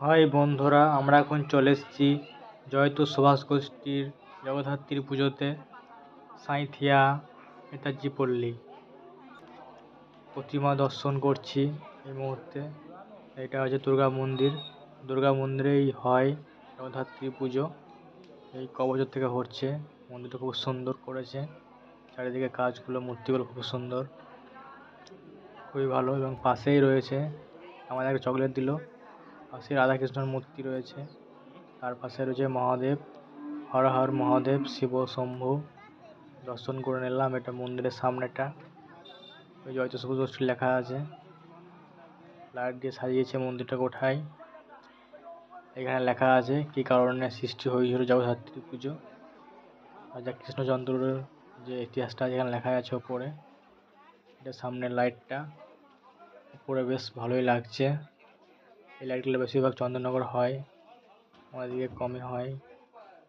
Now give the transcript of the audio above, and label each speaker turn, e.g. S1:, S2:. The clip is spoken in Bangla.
S1: হাই বন্ধুরা, আমরা এখন চলে এসেছি জয়তু সুভাষ গোষ্ঠীর জগদ্ধাত্রী পুজোতে, সাঁইথিয়া নেতাজি পল্লী। প্রতিমা দর্শন করছি এই মুহূর্তে। এটা হচ্ছে দুর্গা মন্দির। দুর্গা মন্দিরেই হয় জগদ্ধাত্রী পুজো। এই ক বছর থেকে হচ্ছে। মন্দিরটা খুব সুন্দর করেছে। চারিদিকে কাজগুলো মূর্তিগুলো খুব সুন্দর। খুবই ভালো এবং পাশেই রয়েছে। আমাদেরকে চকলেট দিল। পাশে রাধাকৃষ্ণর মূর্তি রয়েছে। তার পাশে রয়েছে মহাদেব। হর হর মহাদেব, শিব শম্ভু। দর্শন করে নিলাম, এটা মন্দিরের সামনেটা। ওই জয়ত সবুজ গোষ্ঠী লেখা আছে। লাইট দিয়ে সাজিয়েছে মন্দিরটা কোঠায়। এখানে লেখা আছে, কি কারণে সৃষ্টি হয়েছিল জগদ্ধাত্রী পুজো? রাজা কৃষ্ণচন্দ্রের যে ইতিহাসটা আছে, এখানে লেখা আছে ওপরে। এটা সামনের লাইটটা। উপরে বেশ ভালোই লাগছে। এই লাইটগুলো বেশিরভাগ চন্দননগর হয় আমাদের দিকে কমই হয়।